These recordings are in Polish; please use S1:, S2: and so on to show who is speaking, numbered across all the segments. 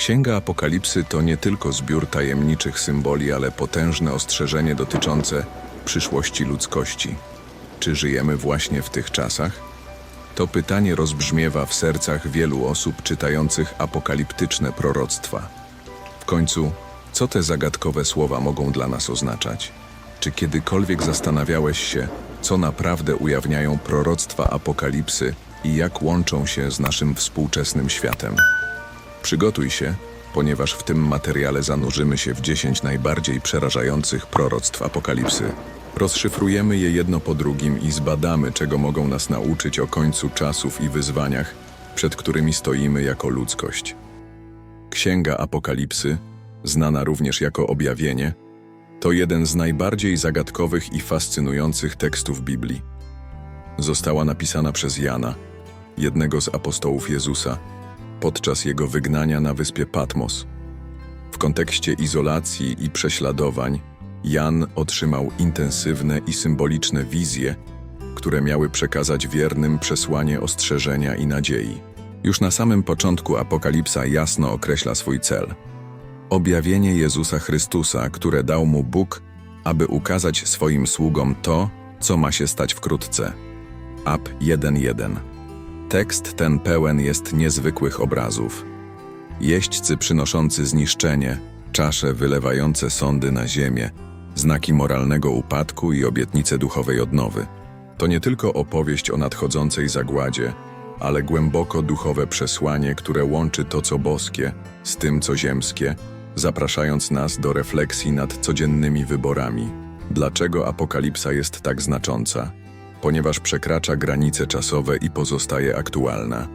S1: Księga Apokalipsy to nie tylko zbiór tajemniczych symboli, ale potężne ostrzeżenie dotyczące przyszłości ludzkości. Czy żyjemy właśnie w tych czasach? To pytanie rozbrzmiewa w sercach wielu osób czytających apokaliptyczne proroctwa. W końcu, co te zagadkowe słowa mogą dla nas oznaczać? Czy kiedykolwiek zastanawiałeś się, co naprawdę ujawniają proroctwa apokalipsy i jak łączą się z naszym współczesnym światem? Przygotuj się, ponieważ w tym materiale zanurzymy się w 10 najbardziej przerażających proroctw apokalipsy. Rozszyfrujemy je jedno po drugim i zbadamy, czego mogą nas nauczyć o końcu czasów i wyzwaniach, przed którymi stoimy jako ludzkość. Księga Apokalipsy, znana również jako Objawienie, to jeden z najbardziej zagadkowych i fascynujących tekstów Biblii. Została napisana przez Jana, jednego z apostołów Jezusa, podczas jego wygnania na wyspie Patmos. W kontekście izolacji i prześladowań, Jan otrzymał intensywne i symboliczne wizje, które miały przekazać wiernym przesłanie ostrzeżenia i nadziei. Już na samym początku Apokalipsa jasno określa swój cel. Objawienie Jezusa Chrystusa, które dał mu Bóg, aby ukazać swoim sługom to, co ma się stać wkrótce. Ap 1.1 Tekst ten pełen jest niezwykłych obrazów. Jeźdźcy przynoszący zniszczenie, czasze wylewające sądy na ziemię, znaki moralnego upadku i obietnice duchowej odnowy. To nie tylko opowieść o nadchodzącej zagładzie, ale głęboko duchowe przesłanie, które łączy to, co boskie, z tym, co ziemskie, zapraszając nas do refleksji nad codziennymi wyborami. Dlaczego apokalipsa jest tak znacząca? Ponieważ przekracza granice czasowe i pozostaje aktualna.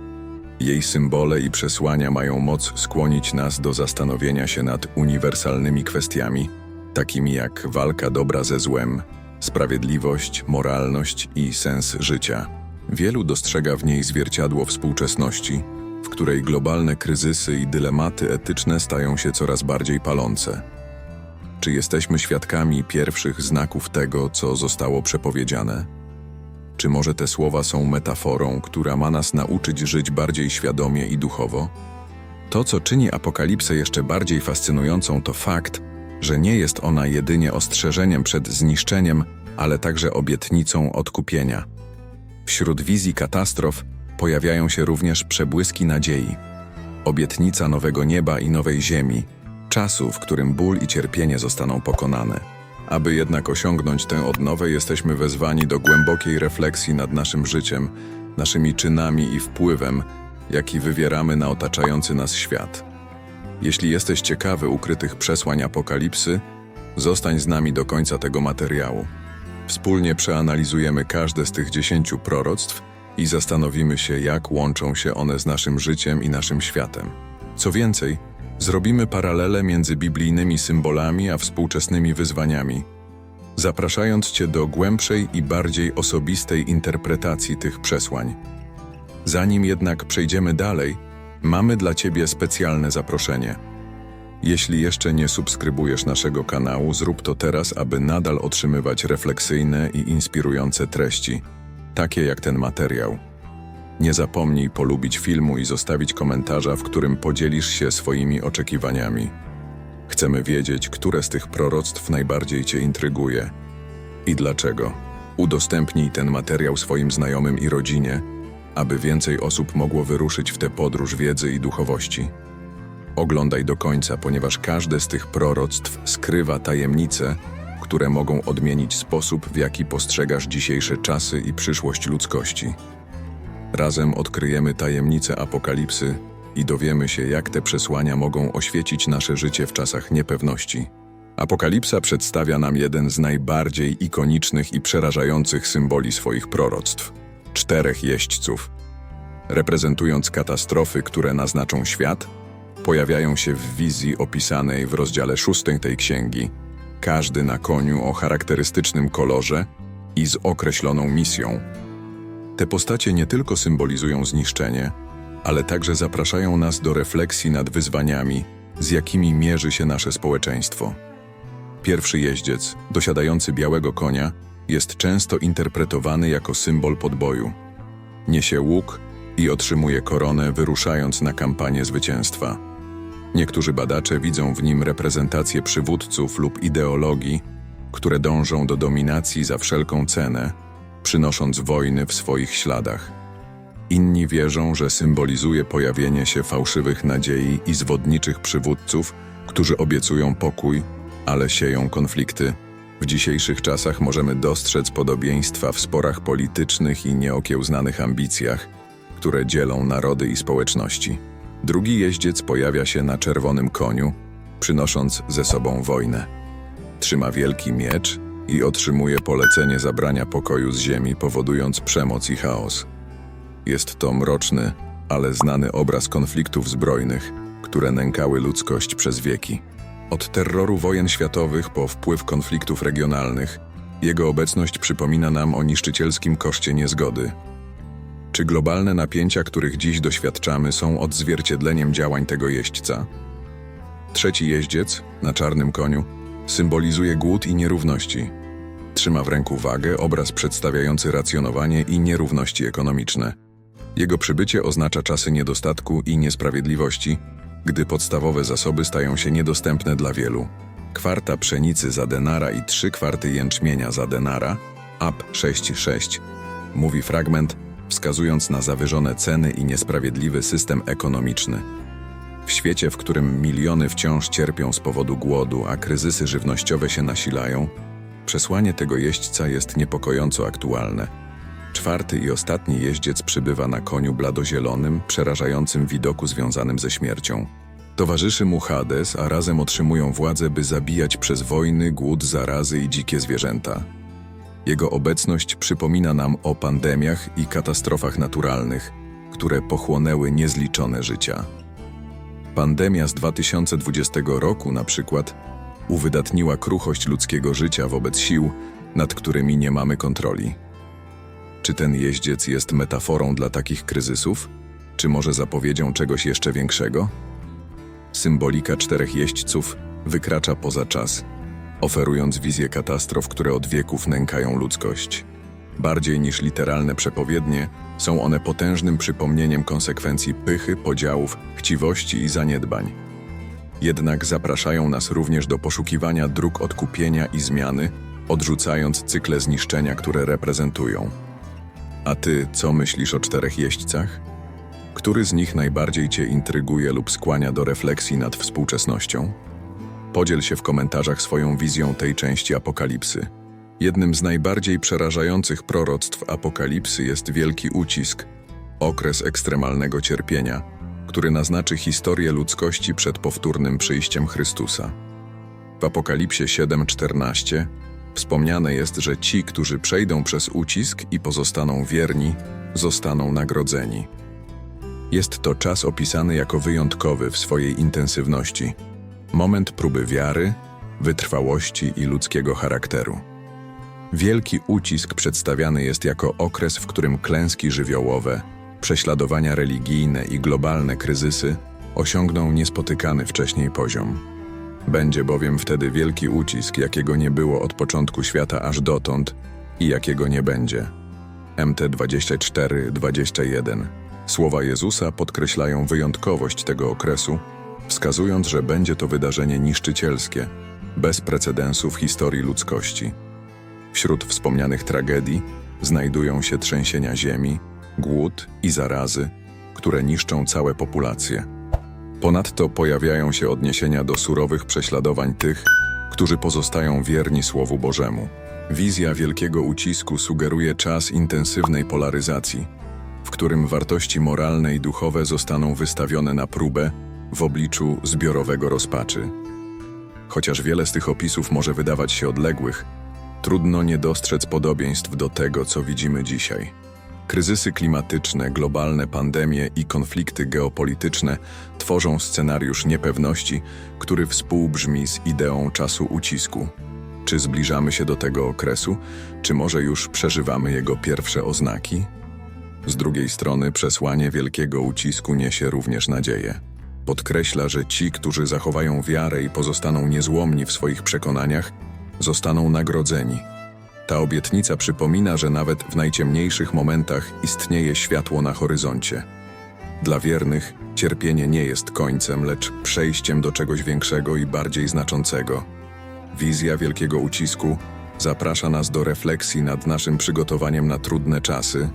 S1: Jej symbole i przesłania mają moc skłonić nas do zastanowienia się nad uniwersalnymi kwestiami, takimi jak walka dobra ze złem, sprawiedliwość, moralność i sens życia. Wielu dostrzega w niej zwierciadło współczesności, w której globalne kryzysy i dylematy etyczne stają się coraz bardziej palące. Czy jesteśmy świadkami pierwszych znaków tego, co zostało przepowiedziane? Czy może te słowa są metaforą, która ma nas nauczyć żyć bardziej świadomie i duchowo? To, co czyni apokalipsę jeszcze bardziej fascynującą, to fakt, że nie jest ona jedynie ostrzeżeniem przed zniszczeniem, ale także obietnicą odkupienia. Wśród wizji katastrof pojawiają się również przebłyski nadziei. Obietnica nowego nieba i nowej ziemi, czasu, w którym ból i cierpienie zostaną pokonane. Aby jednak osiągnąć tę odnowę, jesteśmy wezwani do głębokiej refleksji nad naszym życiem, naszymi czynami i wpływem, jaki wywieramy na otaczający nas świat. Jeśli jesteś ciekawy ukrytych przesłań apokalipsy, zostań z nami do końca tego materiału. Wspólnie przeanalizujemy każde z tych dziesięciu proroctw i zastanowimy się, jak łączą się one z naszym życiem i naszym światem. Co więcej, zrobimy paralele między biblijnymi symbolami a współczesnymi wyzwaniami, zapraszając Cię do głębszej i bardziej osobistej interpretacji tych przesłań. Zanim jednak przejdziemy dalej, mamy dla Ciebie specjalne zaproszenie. Jeśli jeszcze nie subskrybujesz naszego kanału, zrób to teraz, aby nadal otrzymywać refleksyjne i inspirujące treści, takie jak ten materiał. Nie zapomnij polubić filmu i zostawić komentarza, w którym podzielisz się swoimi oczekiwaniami. Chcemy wiedzieć, które z tych proroctw najbardziej Cię intryguje i dlaczego. Udostępnij ten materiał swoim znajomym i rodzinie, aby więcej osób mogło wyruszyć w tę podróż wiedzy i duchowości. Oglądaj do końca, ponieważ każde z tych proroctw skrywa tajemnice, które mogą odmienić sposób, w jaki postrzegasz dzisiejsze czasy i przyszłość ludzkości. Razem odkryjemy tajemnice apokalipsy i dowiemy się, jak te przesłania mogą oświecić nasze życie w czasach niepewności. Apokalipsa przedstawia nam jeden z najbardziej ikonicznych i przerażających symboli swoich proroctw czterech jeźdźców. Reprezentując katastrofy, które naznaczą świat, pojawiają się w wizji opisanej w rozdziale szóstym tej księgi, każdy na koniu o charakterystycznym kolorze i z określoną misją. Te postacie nie tylko symbolizują zniszczenie, ale także zapraszają nas do refleksji nad wyzwaniami, z jakimi mierzy się nasze społeczeństwo. Pierwszy jeździec, dosiadający białego konia, jest często interpretowany jako symbol podboju. Niesie łuk i otrzymuje koronę, wyruszając na kampanię zwycięstwa. Niektórzy badacze widzą w nim reprezentację przywódców lub ideologii, które dążą do dominacji za wszelką cenę, przynosząc wojny w swoich śladach. Inni wierzą, że symbolizuje pojawienie się fałszywych nadziei i zwodniczych przywódców, którzy obiecują pokój, ale sieją konflikty. W dzisiejszych czasach możemy dostrzec podobieństwa w sporach politycznych i nieokiełznanych ambicjach, które dzielą narody i społeczności. Drugi jeździec pojawia się na czerwonym koniu, przynosząc ze sobą wojnę. Trzyma wielki miecz i otrzymuje polecenie zabrania pokoju z ziemi, powodując przemoc i chaos. Jest to mroczny, ale znany obraz konfliktów zbrojnych, które nękały ludzkość przez wieki. Od terroru wojen światowych po wpływ konfliktów regionalnych, jego obecność przypomina nam o niszczycielskim koszcie niezgody. Czy globalne napięcia, których dziś doświadczamy, są odzwierciedleniem działań tego jeźdźca? Trzeci jeździec, na czarnym koniu, symbolizuje głód i nierówności. Trzyma w ręku wagę, obraz przedstawiający racjonowanie i nierówności ekonomiczne. Jego przybycie oznacza czasy niedostatku i niesprawiedliwości, gdy podstawowe zasoby stają się niedostępne dla wielu. Kwarta pszenicy za denara i trzy kwarty jęczmienia za denara, AP 6,6, mówi fragment, wskazując na zawyżone ceny i niesprawiedliwy system ekonomiczny. W świecie, w którym miliony wciąż cierpią z powodu głodu, a kryzysy żywnościowe się nasilają, przesłanie tego jeźdźca jest niepokojąco aktualne. Czwarty i ostatni jeździec przybywa na koniu bladozielonym, przerażającym widoku związanym ze śmiercią. Towarzyszy mu Hades, a razem otrzymują władzę, by zabijać przez wojny, głód, zarazy i dzikie zwierzęta. Jego obecność przypomina nam o pandemiach i katastrofach naturalnych, które pochłonęły niezliczone życia. Pandemia z 2020 roku, na przykład, uwydatniła kruchość ludzkiego życia wobec sił, nad którymi nie mamy kontroli. Czy ten jeździec jest metaforą dla takich kryzysów, czy może zapowiedzią czegoś jeszcze większego? Symbolika czterech jeźdźców wykracza poza czas, oferując wizję katastrof, które od wieków nękają ludzkość. Bardziej niż literalne przepowiednie, są one potężnym przypomnieniem konsekwencji pychy, podziałów, chciwości i zaniedbań. Jednak zapraszają nas również do poszukiwania dróg odkupienia i zmiany, odrzucając cykle zniszczenia, które reprezentują. A ty, co myślisz o czterech jeźdźcach? Który z nich najbardziej cię intryguje lub skłania do refleksji nad współczesnością? Podziel się w komentarzach swoją wizją tej części apokalipsy. Jednym z najbardziej przerażających proroctw apokalipsy jest wielki ucisk, okres ekstremalnego cierpienia, który naznaczy historię ludzkości przed powtórnym przyjściem Chrystusa. W Apokalipsie 7:14 wspomniane jest, że ci, którzy przejdą przez ucisk i pozostaną wierni, zostaną nagrodzeni. Jest to czas opisany jako wyjątkowy w swojej intensywności. Moment próby wiary, wytrwałości i ludzkiego charakteru. Wielki ucisk przedstawiany jest jako okres, w którym klęski żywiołowe, prześladowania religijne i globalne kryzysy osiągną niespotykany wcześniej poziom. Będzie bowiem wtedy wielki ucisk, jakiego nie było od początku świata aż dotąd i jakiego nie będzie. MT 24-21 Słowa Jezusa podkreślają wyjątkowość tego okresu, wskazując, że będzie to wydarzenie niszczycielskie, bez precedensu w historii ludzkości. Wśród wspomnianych tragedii znajdują się trzęsienia ziemi, głód i zarazy, które niszczą całe populacje. Ponadto pojawiają się odniesienia do surowych prześladowań tych, którzy pozostają wierni Słowu Bożemu. Wizja wielkiego ucisku sugeruje czas intensywnej polaryzacji, w którym wartości moralne i duchowe zostaną wystawione na próbę w obliczu zbiorowego rozpaczy. Chociaż wiele z tych opisów może wydawać się odległych, trudno nie dostrzec podobieństw do tego, co widzimy dzisiaj. Kryzysy klimatyczne, globalne pandemie i konflikty geopolityczne tworzą scenariusz niepewności, który współbrzmi z ideą czasu ucisku. Czy zbliżamy się do tego okresu, czy może już przeżywamy jego pierwsze oznaki? Z drugiej strony przesłanie wielkiego ucisku niesie również nadzieję. Podkreśla, że ci, którzy zachowają wiarę i pozostaną niezłomni w swoich przekonaniach, zostaną nagrodzeni. Ta obietnica przypomina, że nawet w najciemniejszych momentach istnieje światło na horyzoncie. Dla wiernych Cierpienie nie jest końcem, lecz przejściem do czegoś większego i bardziej znaczącego. Wizja wielkiego ucisku zaprasza nas do refleksji nad naszym przygotowaniem na trudne czasy,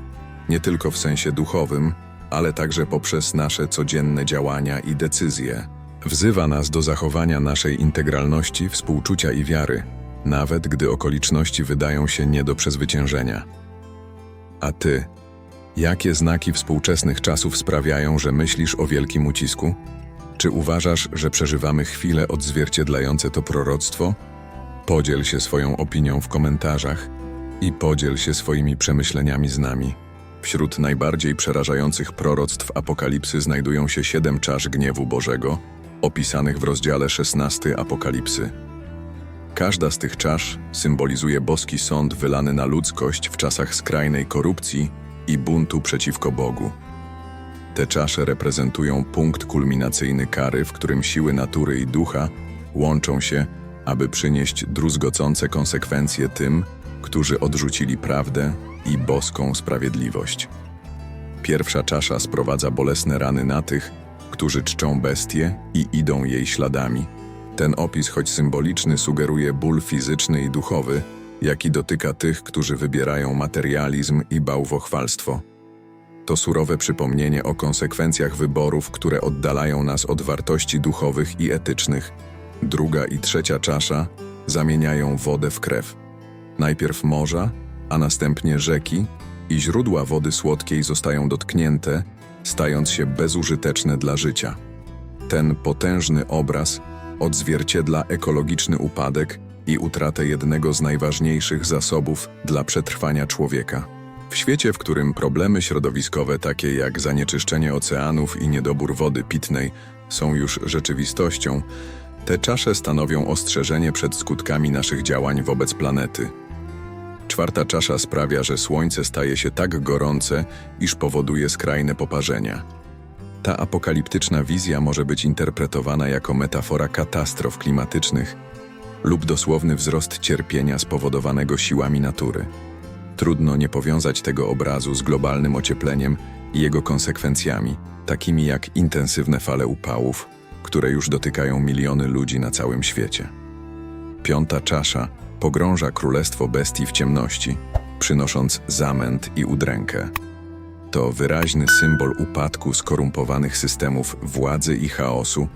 S1: nie tylko w sensie duchowym, ale także poprzez nasze codzienne działania i decyzje. Wzywa nas do zachowania naszej integralności, współczucia i wiary, nawet gdy okoliczności wydają się nie do przezwyciężenia. A ty, jakie znaki współczesnych czasów sprawiają, że myślisz o wielkim ucisku? Czy uważasz, że przeżywamy chwile odzwierciedlające to proroctwo? Podziel się swoją opinią w komentarzach i podziel się swoimi przemyśleniami z nami. Wśród najbardziej przerażających proroctw Apokalipsy znajdują się siedem czasz gniewu Bożego, opisanych w rozdziale 16 Apokalipsy. Każda z tych czasz symbolizuje boski sąd wylany na ludzkość w czasach skrajnej korupcji i buntu przeciwko Bogu. Te czasze reprezentują punkt kulminacyjny kary, w którym siły natury i ducha łączą się, aby przynieść druzgocące konsekwencje tym, którzy odrzucili prawdę i boską sprawiedliwość. Pierwsza czasza sprowadza bolesne rany na tych, którzy czczą bestię i idą jej śladami. Ten opis, choć symboliczny, sugeruje ból fizyczny i duchowy, jaki dotyka tych, którzy wybierają materializm i bałwochwalstwo. To surowe przypomnienie o konsekwencjach wyborów, które oddalają nas od wartości duchowych i etycznych. Druga i trzecia czasza zamieniają wodę w krew. Najpierw morza, a następnie rzeki i źródła wody słodkiej zostają dotknięte, stając się bezużyteczne dla życia. Ten potężny obraz odzwierciedla ekologiczny upadek i utratę jednego z najważniejszych zasobów dla przetrwania człowieka. W świecie, w którym problemy środowiskowe takie jak zanieczyszczenie oceanów i niedobór wody pitnej są już rzeczywistością, te czasze stanowią ostrzeżenie przed skutkami naszych działań wobec planety. Czwarta czasza sprawia, że słońce staje się tak gorące, iż powoduje skrajne poparzenia. Ta apokaliptyczna wizja może być interpretowana jako metafora katastrof klimatycznych lub dosłowny wzrost cierpienia spowodowanego siłami natury. Trudno nie powiązać tego obrazu z globalnym ociepleniem i jego konsekwencjami, takimi jak intensywne fale upałów, które już dotykają miliony ludzi na całym świecie. Piąta czasza pogrąża królestwo bestii w ciemności, przynosząc zamęt i udrękę. To wyraźny symbol upadku skorumpowanych systemów władzy i chaosu,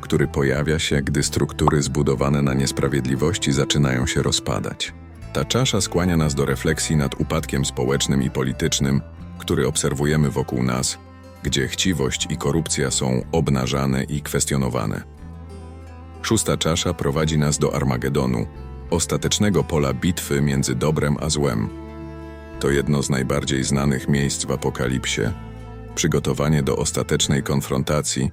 S1: który pojawia się, gdy struktury zbudowane na niesprawiedliwości zaczynają się rozpadać. Ta czasza skłania nas do refleksji nad upadkiem społecznym i politycznym, który obserwujemy wokół nas, gdzie chciwość i korupcja są obnażane i kwestionowane. Szósta czasza prowadzi nas do Armagedonu, ostatecznego pola bitwy między dobrem a złem. To jedno z najbardziej znanych miejsc w Apokalipsie, przygotowanie do ostatecznej konfrontacji,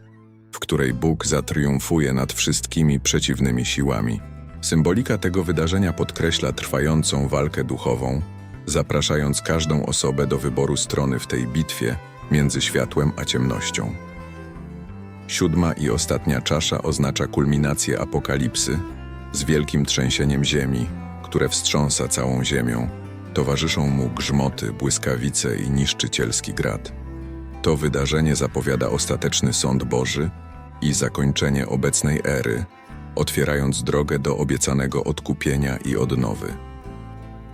S1: w której Bóg zatriumfuje nad wszystkimi przeciwnymi siłami. Symbolika tego wydarzenia podkreśla trwającą walkę duchową, zapraszając każdą osobę do wyboru strony w tej bitwie między światłem a ciemnością. Siódma i ostatnia czasza oznacza kulminację apokalipsy z wielkim trzęsieniem ziemi, które wstrząsa całą ziemią. Towarzyszą mu grzmoty, błyskawice i niszczycielski grad. To wydarzenie zapowiada ostateczny sąd Boży i zakończenie obecnej ery, otwierając drogę do obiecanego odkupienia i odnowy.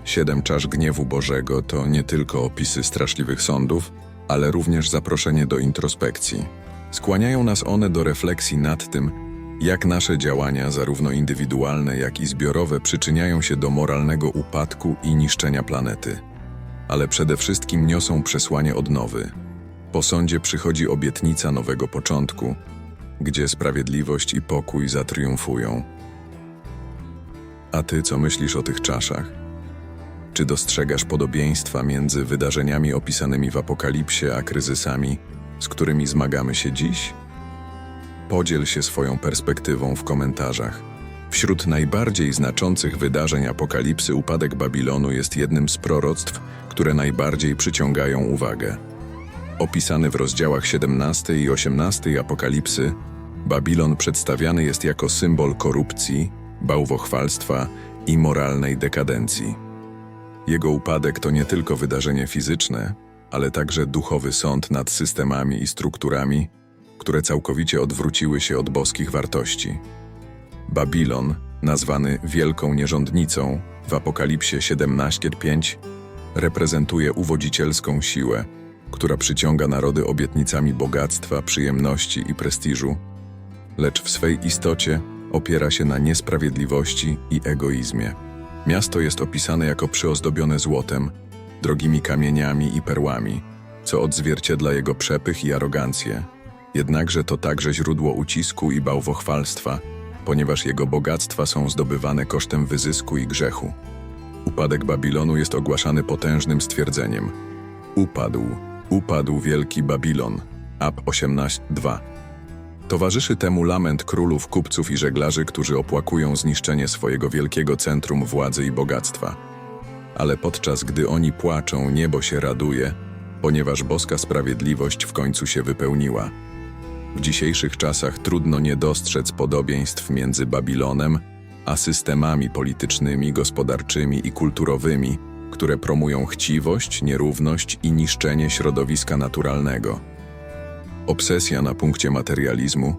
S1: Siedem czasz gniewu Bożego to nie tylko opisy straszliwych sądów, ale również zaproszenie do introspekcji. Skłaniają nas one do refleksji nad tym, jak nasze działania, zarówno indywidualne, jak i zbiorowe, przyczyniają się do moralnego upadku i niszczenia planety. Ale przede wszystkim niosą przesłanie odnowy. Po sądzie przychodzi obietnica nowego początku, gdzie sprawiedliwość i pokój zatriumfują. A ty co myślisz o tych czaszach? Czy dostrzegasz podobieństwa między wydarzeniami opisanymi w Apokalipsie a kryzysami, z którymi zmagamy się dziś? Podziel się swoją perspektywą w komentarzach. Wśród najbardziej znaczących wydarzeń Apokalipsy upadek Babilonu jest jednym z proroctw, które najbardziej przyciągają uwagę. Opisany w rozdziałach 17 i 18 Apokalipsy, Babilon przedstawiany jest jako symbol korupcji, bałwochwalstwa i moralnej dekadencji. Jego upadek to nie tylko wydarzenie fizyczne, ale także duchowy sąd nad systemami i strukturami, które całkowicie odwróciły się od boskich wartości. Babilon, nazwany Wielką Nierządnicą w Apokalipsie 17:5, reprezentuje uwodzicielską siłę, która przyciąga narody obietnicami bogactwa, przyjemności i prestiżu, lecz w swej istocie opiera się na niesprawiedliwości i egoizmie. Miasto jest opisane jako przyozdobione złotem, drogimi kamieniami i perłami, co odzwierciedla jego przepych i arogancję. Jednakże to także źródło ucisku i bałwochwalstwa, ponieważ jego bogactwa są zdobywane kosztem wyzysku i grzechu. Upadek Babilonu jest ogłaszany potężnym stwierdzeniem. Upadł, upadł wielki Babilon. Ap 18.2 Towarzyszy temu lament królów, kupców i żeglarzy, którzy opłakują zniszczenie swojego wielkiego centrum władzy i bogactwa. Ale podczas gdy oni płaczą, niebo się raduje, ponieważ boska sprawiedliwość w końcu się wypełniła. W dzisiejszych czasach trudno nie dostrzec podobieństw między Babilonem a systemami politycznymi, gospodarczymi i kulturowymi, które promują chciwość, nierówność i niszczenie środowiska naturalnego. Obsesja na punkcie materializmu,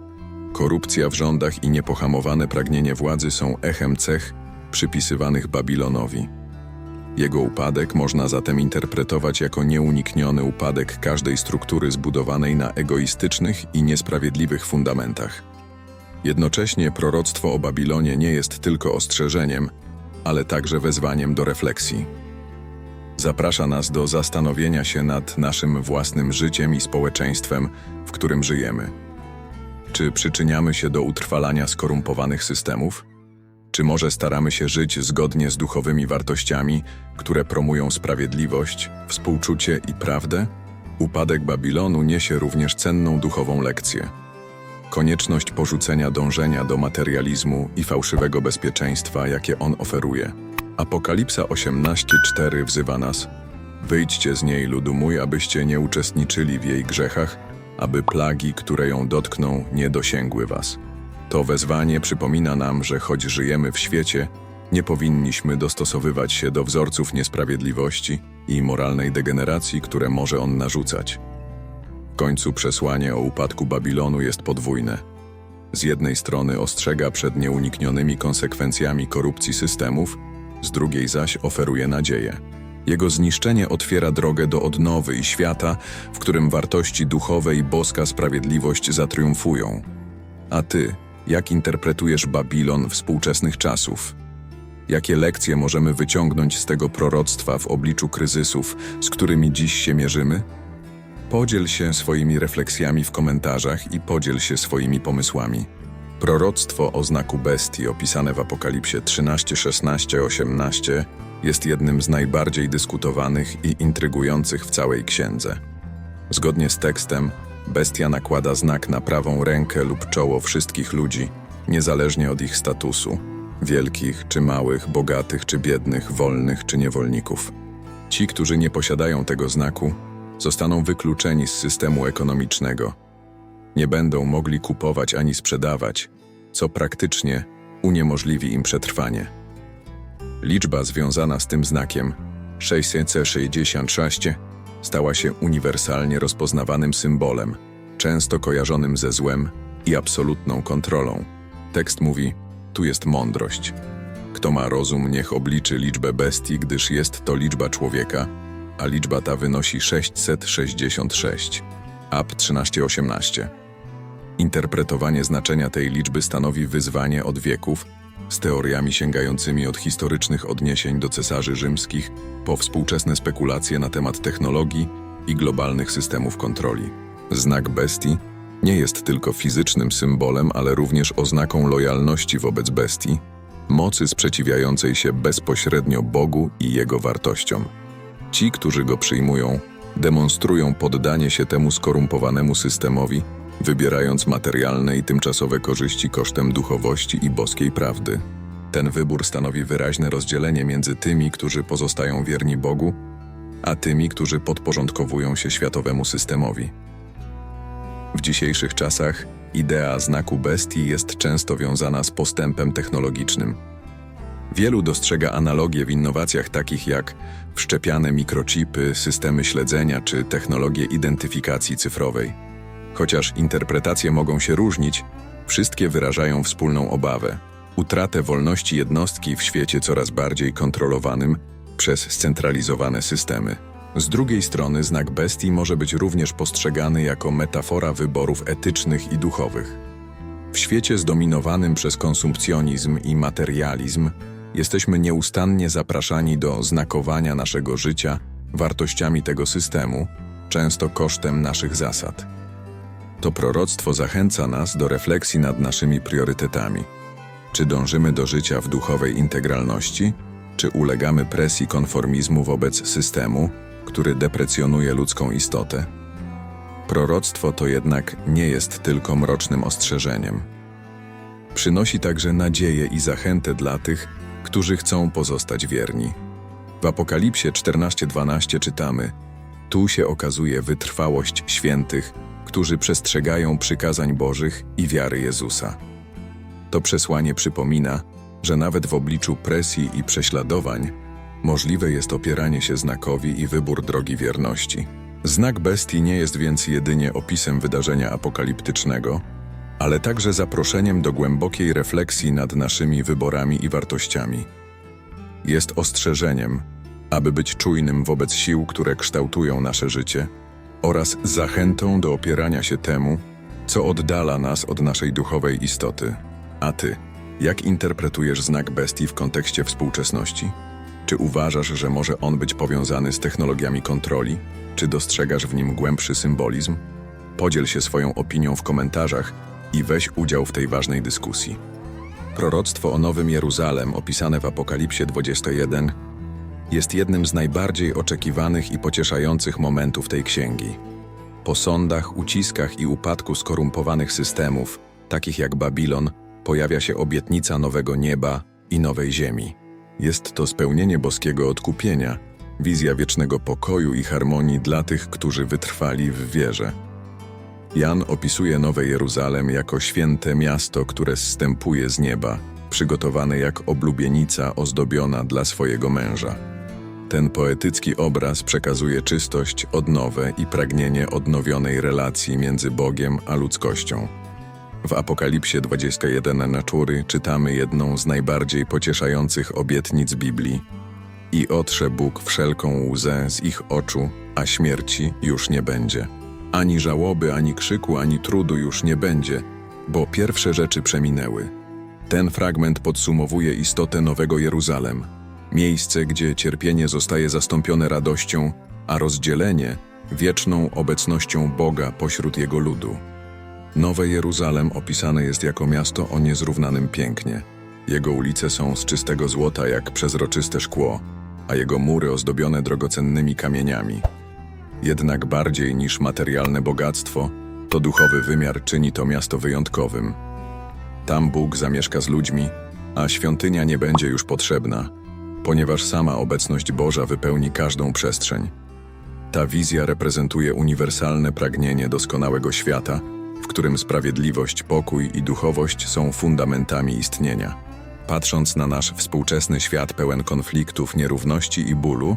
S1: korupcja w rządach i niepohamowane pragnienie władzy są echem cech przypisywanych Babilonowi. Jego upadek można zatem interpretować jako nieunikniony upadek każdej struktury zbudowanej na egoistycznych i niesprawiedliwych fundamentach. Jednocześnie proroctwo o Babilonie nie jest tylko ostrzeżeniem, ale także wezwaniem do refleksji. Zaprasza nas do zastanowienia się nad naszym własnym życiem i społeczeństwem, w którym żyjemy. Czy przyczyniamy się do utrwalania skorumpowanych systemów? Czy może staramy się żyć zgodnie z duchowymi wartościami, które promują sprawiedliwość, współczucie i prawdę? Upadek Babilonu niesie również cenną duchową lekcję. Konieczność porzucenia dążenia do materializmu i fałszywego bezpieczeństwa, jakie on oferuje. Apokalipsa 18:4 wzywa nas: Wyjdźcie z niej, ludu mój, abyście nie uczestniczyli w jej grzechach, aby plagi, które ją dotkną, nie dosięgły was. To wezwanie przypomina nam, że choć żyjemy w świecie, nie powinniśmy dostosowywać się do wzorców niesprawiedliwości i moralnej degeneracji, które może on narzucać. W końcu przesłanie o upadku Babilonu jest podwójne. Z jednej strony ostrzega przed nieuniknionymi konsekwencjami korupcji systemów, z drugiej zaś oferuje nadzieję. Jego zniszczenie otwiera drogę do odnowy i świata, w którym wartości duchowe i boska sprawiedliwość zatriumfują. A ty, jak interpretujesz Babilon współczesnych czasów? Jakie lekcje możemy wyciągnąć z tego proroctwa w obliczu kryzysów, z którymi dziś się mierzymy? Podziel się swoimi refleksjami w komentarzach i podziel się swoimi pomysłami. Proroctwo o znaku bestii opisane w Apokalipsie 13, 16, 18 jest jednym z najbardziej dyskutowanych i intrygujących w całej księdze. Zgodnie z tekstem, bestia nakłada znak na prawą rękę lub czoło wszystkich ludzi, niezależnie od ich statusu wielkich czy małych, bogatych czy biednych, wolnych czy niewolników. Ci, którzy nie posiadają tego znaku, zostaną wykluczeni z systemu ekonomicznego. Nie będą mogli kupować ani sprzedawać, co praktycznie uniemożliwi im przetrwanie. Liczba związana z tym znakiem 666 stała się uniwersalnie rozpoznawanym symbolem, często kojarzonym ze złem i absolutną kontrolą. Tekst mówi: Tu jest mądrość. Kto ma rozum, niech obliczy liczbę bestii, gdyż jest to liczba człowieka, a liczba ta wynosi 666. Ap 1318. Interpretowanie znaczenia tej liczby stanowi wyzwanie od wieków, z teoriami sięgającymi od historycznych odniesień do cesarzy rzymskich po współczesne spekulacje na temat technologii i globalnych systemów kontroli. Znak bestii nie jest tylko fizycznym symbolem, ale również oznaką lojalności wobec bestii, mocy sprzeciwiającej się bezpośrednio Bogu i jego wartościom. Ci, którzy go przyjmują, demonstrują poddanie się temu skorumpowanemu systemowi, wybierając materialne i tymczasowe korzyści kosztem duchowości i boskiej prawdy. Ten wybór stanowi wyraźne rozdzielenie między tymi, którzy pozostają wierni Bogu, a tymi, którzy podporządkowują się światowemu systemowi. W dzisiejszych czasach idea znaku bestii jest często wiązana z postępem technologicznym. Wielu dostrzega analogie w innowacjach takich jak wszczepiane mikrochipy, systemy śledzenia czy technologie identyfikacji cyfrowej. Chociaż interpretacje mogą się różnić, wszystkie wyrażają wspólną obawę utratę wolności jednostki w świecie coraz bardziej kontrolowanym przez scentralizowane systemy. Z drugiej strony, znak bestii może być również postrzegany jako metafora wyborów etycznych i duchowych. W świecie zdominowanym przez konsumpcjonizm i materializm, jesteśmy nieustannie zapraszani do znakowania naszego życia wartościami tego systemu, często kosztem naszych zasad. To proroctwo zachęca nas do refleksji nad naszymi priorytetami. Czy dążymy do życia w duchowej integralności, czy ulegamy presji konformizmu wobec systemu, który deprecjonuje ludzką istotę? Proroctwo to jednak nie jest tylko mrocznym ostrzeżeniem. Przynosi także nadzieję i zachętę dla tych, którzy chcą pozostać wierni. W Apokalipsie 14:12 czytamy: Tu się okazuje wytrwałość świętych, którzy przestrzegają przykazań Bożych i wiary Jezusa. To przesłanie przypomina, że nawet w obliczu presji i prześladowań możliwe jest opieranie się znakowi i wybór drogi wierności. Znak bestii nie jest więc jedynie opisem wydarzenia apokaliptycznego, ale także zaproszeniem do głębokiej refleksji nad naszymi wyborami i wartościami. Jest ostrzeżeniem, aby być czujnym wobec sił, które kształtują nasze życie, oraz zachętą do opierania się temu, co oddala nas od naszej duchowej istoty. A ty, jak interpretujesz znak bestii w kontekście współczesności? Czy uważasz, że może on być powiązany z technologiami kontroli? Czy dostrzegasz w nim głębszy symbolizm? Podziel się swoją opinią w komentarzach i weź udział w tej ważnej dyskusji. Proroctwo o Nowym Jeruzalem, opisane w Apokalipsie 21, jest jednym z najbardziej oczekiwanych i pocieszających momentów tej księgi. Po sądach, uciskach i upadku skorumpowanych systemów, takich jak Babilon, pojawia się obietnica nowego nieba i nowej ziemi. Jest to spełnienie boskiego odkupienia, wizja wiecznego pokoju i harmonii dla tych, którzy wytrwali w wierze. Jan opisuje Nowe Jeruzalem jako święte miasto, które zstępuje z nieba, przygotowane jak oblubienica ozdobiona dla swojego męża. Ten poetycki obraz przekazuje czystość, odnowę i pragnienie odnowionej relacji między Bogiem a ludzkością. W Apokalipsie 21 na czury czytamy jedną z najbardziej pocieszających obietnic Biblii. I otrze Bóg wszelką łzę z ich oczu, a śmierci już nie będzie. Ani żałoby, ani krzyku, ani trudu już nie będzie, bo pierwsze rzeczy przeminęły. Ten fragment podsumowuje istotę Nowego Jeruzalem. Miejsce, gdzie cierpienie zostaje zastąpione radością, a rozdzielenie wieczną obecnością Boga pośród Jego ludu. Nowe Jeruzalem opisane jest jako miasto o niezrównanym pięknie. Jego ulice są z czystego złota jak przezroczyste szkło, a jego mury ozdobione drogocennymi kamieniami. Jednak bardziej niż materialne bogactwo, to duchowy wymiar czyni to miasto wyjątkowym. Tam Bóg zamieszka z ludźmi, a świątynia nie będzie już potrzebna, ponieważ sama obecność Boża wypełni każdą przestrzeń. Ta wizja reprezentuje uniwersalne pragnienie doskonałego świata, w którym sprawiedliwość, pokój i duchowość są fundamentami istnienia. Patrząc na nasz współczesny świat pełen konfliktów, nierówności i bólu,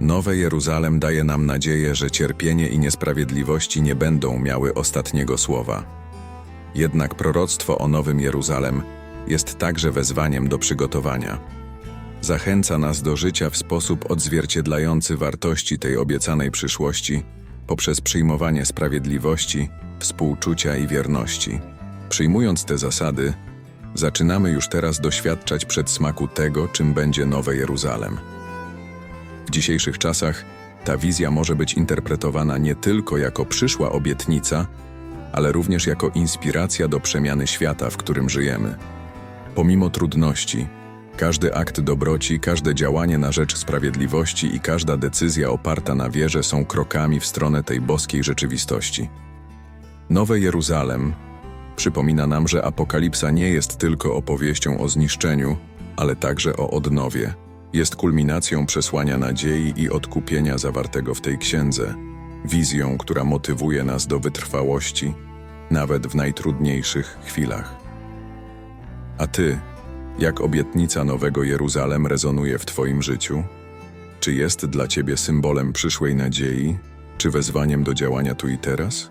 S1: Nowe Jeruzalem daje nam nadzieję, że cierpienie i niesprawiedliwości nie będą miały ostatniego słowa. Jednak proroctwo o Nowym Jeruzalem jest także wezwaniem do przygotowania. Zachęca nas do życia w sposób odzwierciedlający wartości tej obiecanej przyszłości poprzez przyjmowanie sprawiedliwości, współczucia i wierności. Przyjmując te zasady, zaczynamy już teraz doświadczać przedsmaku tego, czym będzie Nowe Jeruzalem. W dzisiejszych czasach ta wizja może być interpretowana nie tylko jako przyszła obietnica, ale również jako inspiracja do przemiany świata, w którym żyjemy. Pomimo trudności, każdy akt dobroci, każde działanie na rzecz sprawiedliwości i każda decyzja oparta na wierze są krokami w stronę tej boskiej rzeczywistości. Nowe Jeruzalem przypomina nam, że apokalipsa nie jest tylko opowieścią o zniszczeniu, ale także o odnowie. Jest kulminacją przesłania nadziei i odkupienia zawartego w tej księdze, wizją, która motywuje nas do wytrwałości, nawet w najtrudniejszych chwilach. A ty, jak obietnica Nowego Jeruzalem rezonuje w Twoim życiu? Czy jest dla Ciebie symbolem przyszłej nadziei, czy wezwaniem do działania tu i teraz?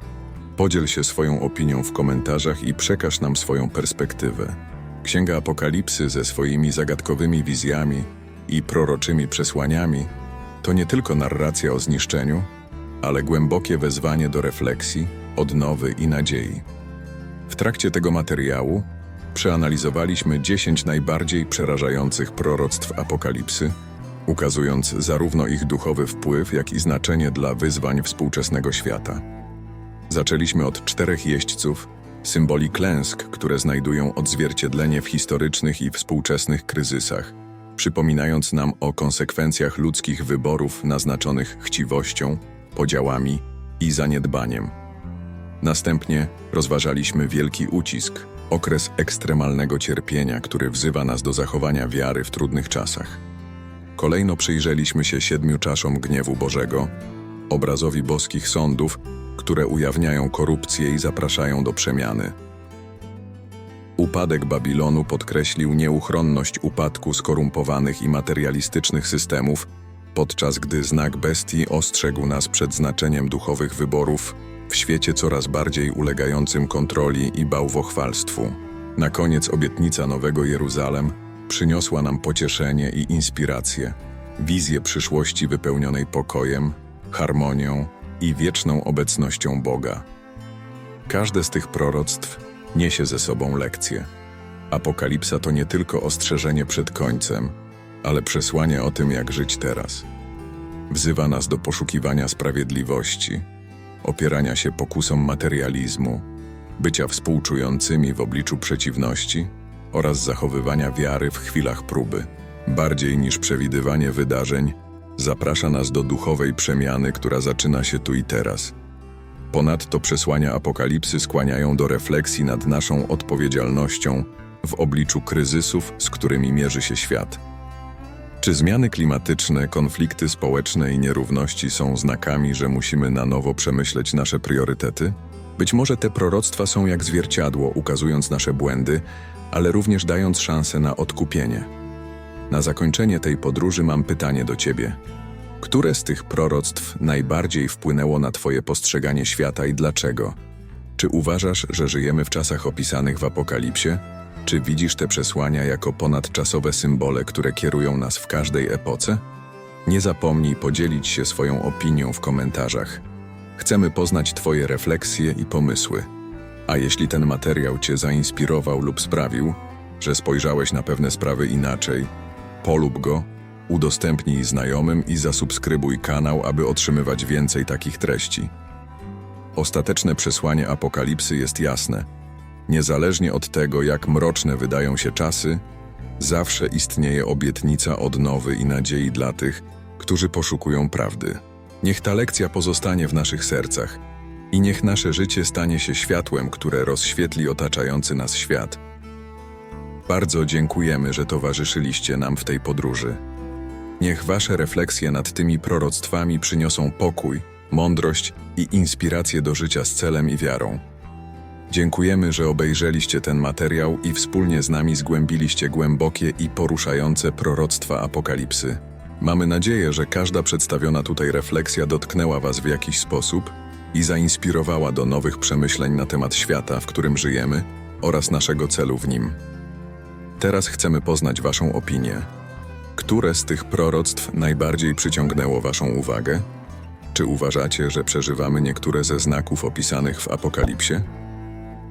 S1: Podziel się swoją opinią w komentarzach i przekaż nam swoją perspektywę. Księga Apokalipsy ze swoimi zagadkowymi wizjami i proroczymi przesłaniami to nie tylko narracja o zniszczeniu, ale głębokie wezwanie do refleksji, odnowy i nadziei. W trakcie tego materiału przeanalizowaliśmy 10 najbardziej przerażających proroctw Apokalipsy, ukazując zarówno ich duchowy wpływ, jak i znaczenie dla wyzwań współczesnego świata. Zaczęliśmy od czterech jeźdźców, symboli klęsk, które znajdują odzwierciedlenie w historycznych i współczesnych kryzysach, przypominając nam o konsekwencjach ludzkich wyborów naznaczonych chciwością, podziałami i zaniedbaniem. Następnie rozważaliśmy wielki ucisk, okres ekstremalnego cierpienia, który wzywa nas do zachowania wiary w trudnych czasach. Kolejno przyjrzeliśmy się siedmiu czaszom gniewu Bożego, obrazowi boskich sądów, które ujawniają korupcję i zapraszają do przemiany. Upadek Babilonu podkreślił nieuchronność upadku skorumpowanych i materialistycznych systemów, podczas gdy znak bestii ostrzegł nas przed znaczeniem duchowych wyborów w świecie coraz bardziej ulegającym kontroli i bałwochwalstwu. Na koniec obietnica Nowego Jeruzalem przyniosła nam pocieszenie i inspirację, wizję przyszłości wypełnionej pokojem, harmonią i wieczną obecnością Boga. Każde z tych proroctw niesie ze sobą lekcję. Apokalipsa to nie tylko ostrzeżenie przed końcem, ale przesłanie o tym, jak żyć teraz. Wzywa nas do poszukiwania sprawiedliwości, opierania się pokusom materializmu, bycia współczującymi w obliczu przeciwności oraz zachowywania wiary w chwilach próby. Bardziej niż przewidywanie wydarzeń, zaprasza nas do duchowej przemiany, która zaczyna się tu i teraz. Ponadto przesłania apokalipsy skłaniają do refleksji nad naszą odpowiedzialnością w obliczu kryzysów, z którymi mierzy się świat. Czy zmiany klimatyczne, konflikty społeczne i nierówności są znakami, że musimy na nowo przemyśleć nasze priorytety? Być może te proroctwa są jak zwierciadło, ukazując nasze błędy, ale również dając szansę na odkupienie. Na zakończenie tej podróży mam pytanie do Ciebie. Które z tych proroctw najbardziej wpłynęło na Twoje postrzeganie świata i dlaczego? Czy uważasz, że żyjemy w czasach opisanych w Apokalipsie? Czy widzisz te przesłania jako ponadczasowe symbole, które kierują nas w każdej epoce? Nie zapomnij podzielić się swoją opinią w komentarzach. Chcemy poznać Twoje refleksje i pomysły. A jeśli ten materiał Cię zainspirował lub sprawił, że spojrzałeś na pewne sprawy inaczej, polub go, udostępnij znajomym i zasubskrybuj kanał, aby otrzymywać więcej takich treści. Ostateczne przesłanie apokalipsy jest jasne. Niezależnie od tego, jak mroczne wydają się czasy, zawsze istnieje obietnica odnowy i nadziei dla tych, którzy poszukują prawdy. Niech ta lekcja pozostanie w naszych sercach i niech nasze życie stanie się światłem, które rozświetli otaczający nas świat. Bardzo dziękujemy, że towarzyszyliście nam w tej podróży. Niech wasze refleksje nad tymi proroctwami przyniosą pokój, mądrość i inspirację do życia z celem i wiarą. Dziękujemy, że obejrzeliście ten materiał i wspólnie z nami zgłębiliście głębokie i poruszające proroctwa apokalipsy. Mamy nadzieję, że każda przedstawiona tutaj refleksja dotknęła Was w jakiś sposób i zainspirowała do nowych przemyśleń na temat świata, w którym żyjemy oraz naszego celu w nim. Teraz chcemy poznać Waszą opinię. Które z tych proroctw najbardziej przyciągnęło Waszą uwagę? Czy uważacie, że przeżywamy niektóre ze znaków opisanych w Apokalipsie?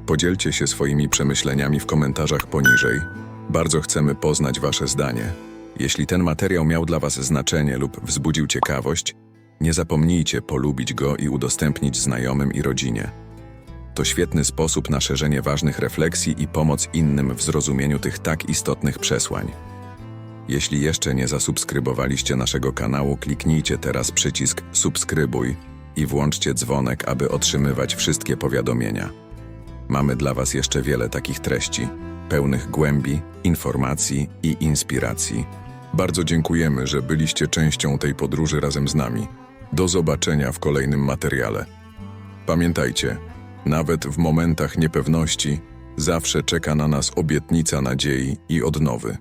S1: Podzielcie się swoimi przemyśleniami w komentarzach poniżej. Bardzo chcemy poznać Wasze zdanie. Jeśli ten materiał miał dla Was znaczenie lub wzbudził ciekawość, nie zapomnijcie polubić go i udostępnić znajomym i rodzinie. To świetny sposób na szerzenie ważnych refleksji i pomoc innym w zrozumieniu tych tak istotnych przesłań. Jeśli jeszcze nie zasubskrybowaliście naszego kanału, kliknijcie teraz przycisk subskrybuj i włączcie dzwonek, aby otrzymywać wszystkie powiadomienia. Mamy dla Was jeszcze wiele takich treści, pełnych głębi, informacji i inspiracji. Bardzo dziękujemy, że byliście częścią tej podróży razem z nami. Do zobaczenia w kolejnym materiale. Pamiętajcie, nawet w momentach niepewności zawsze czeka na nas obietnica nadziei i odnowy.